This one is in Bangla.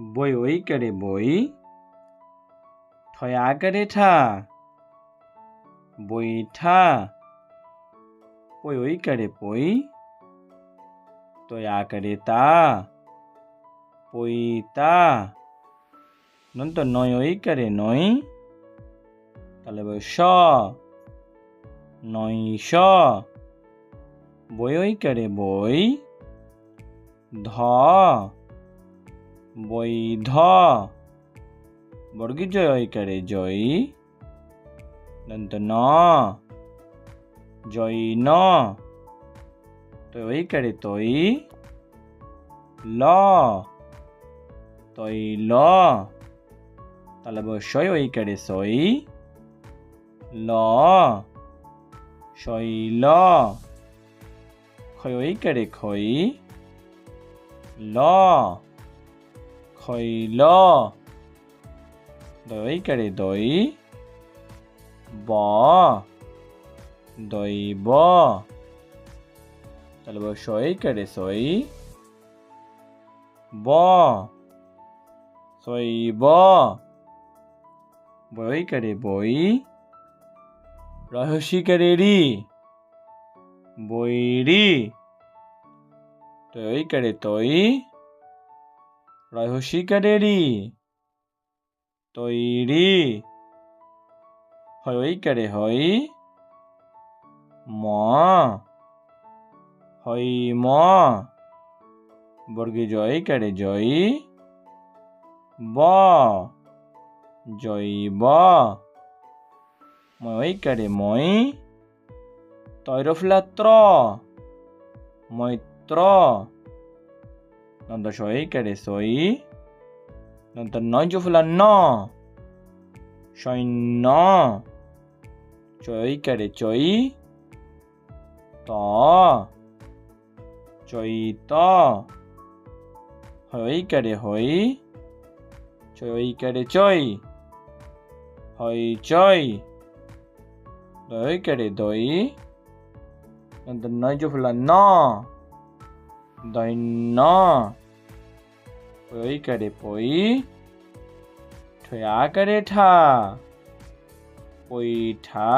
বই, ওই করে বই? ঠয়া করে ঠা বইঠা পই ওই করে পই তয়া করে তা? পইতা নন্তর নয়, ওই করে নয়? তাহলে বই স নয় স বই, ওই করে বই? ধ। বৈধ বর্গী জয় ওই করে জয়। দন্ত ন। জয় ন। তো ওই করে তৈ। ল। তৈ ল। তাহলে বসই ওই করে সই। ল। শৈল খয় ওই করে খই ল। খৈল দই করে দই ব দৈব তাহলে সই করে সই ব সইব বই করে বই, রহস্যি করে রি তৈ করে তৈ রহস্যি করে রি তৈরি। হয় করে হই ম। হই ম। বর্গে জয় করে জয় ব। জৈব মই করে মই তৈরফলাত্র। মৈত্র। নন্দ সই করে সই নন্দ নয় জফলা ন সৈন্য চই করে চই ত চৈত হই করে হই চই করে চই হই চই দই করে দই নন্তর নয় জফলা ন দৈন্য পই করে পই ঠয়া করে ঠা পৈঠা